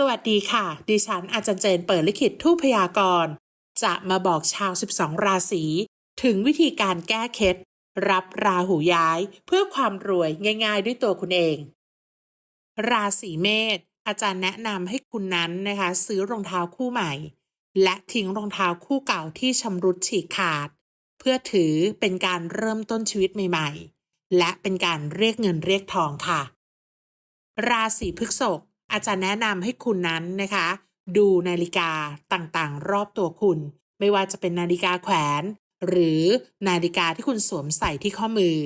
สวัสดีค่ะ ดิฉันอาจารย์เจนเปิดลิขิตทูพยากรณ์จะมาบอกชาว 12 ราศีถึงวิธีการแก้เคล็ดรับราหูย้ายเพื่อความรวยง่ายๆ ด้วยตัวคุณเอง ราศีเมษอาจารย์แนะนำให้คุณนั้นนะคะ ซื้อรองเท้าคู่ใหม่ และทิ้งรองเท้าคู่เก่าที่ชำรุดฉีกขาด เพื่อถือเป็นการเริ่มต้นชีวิตใหม่ๆ และเป็นการเรียกเงินเรียกทองค่ะ ราศีพฤษภ อาจารย์แนะนำให้คุณนั้นนะคะ ดูนาฬิกาต่างๆ รอบตัวคุณ ไม่ว่าจะเป็นนาฬิกาแขวน หรือนาฬิกาที่คุณสวมใส่ที่ข้อมือ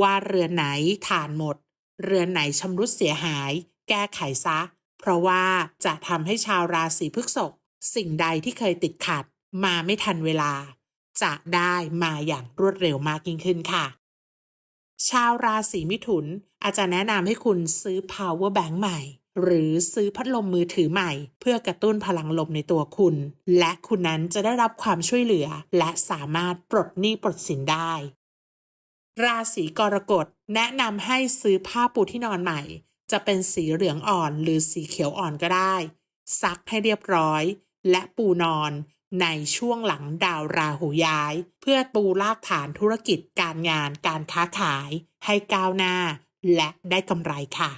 ว่าเรือนไหนฐานหมด เรือนไหนชำรุดเสียหาย แก้ไขซะ เพราะว่าจะทำให้ชาวราศีพฤษภสิ่งใดที่เคยติดขัด มาไม่ทันเวลา จะได้มาอย่างรวดเร็วมากยิ่งขึ้นค่ะ ชาวราศีมิถุนอาจารย์แนะนำให้คุณซื้อ power bank ใหม่ หรือซื้อพัดลมมือถือใหม่ เพื่อกระตุ้นพลังลมในตัวคุณ และคุณนั้นจะได้รับความช่วยเหลือ และสามารถปลดหนี้ปลดสินได้ ราศีกรกฎแนะนำให้ซื้อผ้าปูที่นอนใหม่ จะเป็นสีเหลืองอ่อนหรือสีเขียวอ่อนก็ได้ ซักให้เรียบร้อย และปูนอนในช่วงหลังดาวราหูย้าย เพื่อปูรากฐานธุรกิจการงานการค้าขาย ให้ก้าวหน้า และได้กำไรค่ะ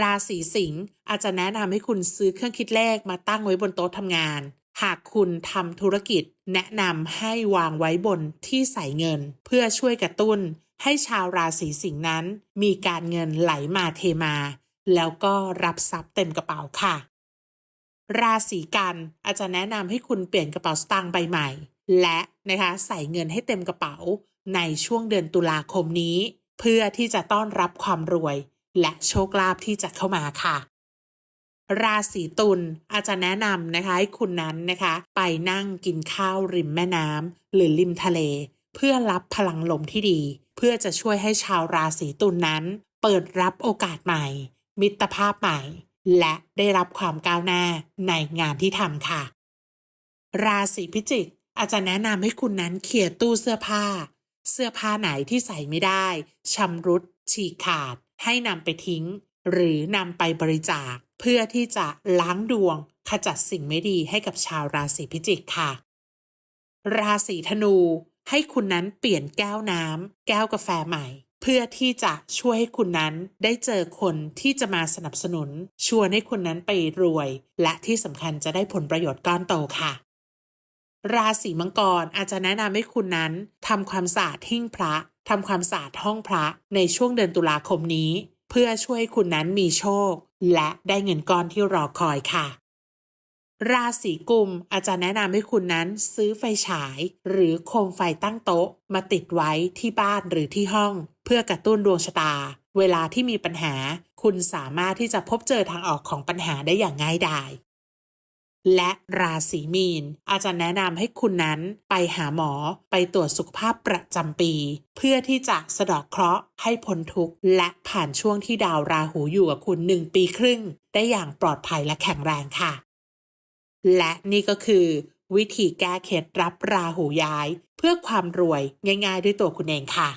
ราศีสิงห์อาจจะแนะนำให้คุณซื้อเครื่องคิดเลขมาตั้งไว้บนโต๊ะทำงาน หากคุณทำธุรกิจ แนะนำให้วางไว้บนที่ใส่เงิน เพื่อช่วยกระตุ้น ให้ชาวราศีสิงห์นั้น มีการเงินไหลมาเทมา แล้วก็รับทรัพย์เต็มกระเป๋าค่ะ ราศีกันอาจจะแนะนำให้คุณเปลี่ยนกระเป๋าสตางค์ใบใหม่ และนะคะใส่เงินให้เต็มกระเป๋าในช่วงเดือนตุลาคมนี้ เพื่อที่จะต้อนรับความรวย และโชคลาภที่จะเข้ามาค่ะ ราศีตุลอาจจะแนะนำนะคะให้คุณนั้นนะคะ ไปนั่งกินข้าวริมแม่น้ำหรือริมทะเล เพื่อรับพลังลมที่ดี เพื่อจะช่วยให้ชาวราศีตุลนนั้น เปิดรับโอกาสใหม่ มิตรภาพใหม่ และได้รับความก้าวหน้าในงานที่ทำค่ะ ราศีพิจิกอาจจะแนะนำให้คุณนั้นเขี่ยตู้เสื้อผ้า เสื้อผ้าไหนที่ใส่ไม่ได้ชำรุดฉีกขาด ให้นำไปทิ้ง หรือนำไปบริจาค เพื่อที่จะล้างดวง ขจัดสิ่งไม่ดีให้กับชาวราศีพิจิกค่ะ ราศีธนู ให้คุณนั้นเปลี่ยนแก้วน้ำแก้วกาแฟใหม่ เพื่อที่จะช่วยให้คุณนั้นได้เจอคนที่จะมาสนับสนุน ชวนให้คุณนั้นไปรวย และที่สำคัญจะได้ผลประโยชน์ก้อนโตค่ะราศีมังกรอาจจะแนะนำให้คุณนั้นทำความสะอาดหิ้งพระ ทำความสะอาดห้องพระในช่วงเดือนตุลาคมนี้ เพื่อช่วยคุณนั้นมีโชค และได้เงินก้อนที่รอคอยค่ะ ราศีกุมอาจารย์แนะนำให้คุณนั้นซื้อไฟฉาย หรือโคมไฟตั้งโต๊ะ มาติดไว้ที่บ้านหรือที่ห้อง เพื่อกระตุ้นดวงชะตา เวลาที่มีปัญหา คุณสามารถที่จะพบเจอทางออกของปัญหาได้อย่างง่ายดาย และราศีมีน อาจารย์แนะนำให้คุณนั้นไปหาหมอไปตรวจสุขภาพประจำปี เพื่อที่จะสะเดอกเคราะห์ให้พ้นทุกข์และผ่านช่วงที่ดาวราหูอยู่กับคุณหนึ่งปีครึ่ง ได้อย่างปลอดภัยและแข็งแรงค่ะ และนี่ก็คือ วิธีแก้เคล็ดรับราหูย้าย เพื่อความรวยง่าย ๆ ด้วยตัวคุณเองค่ะ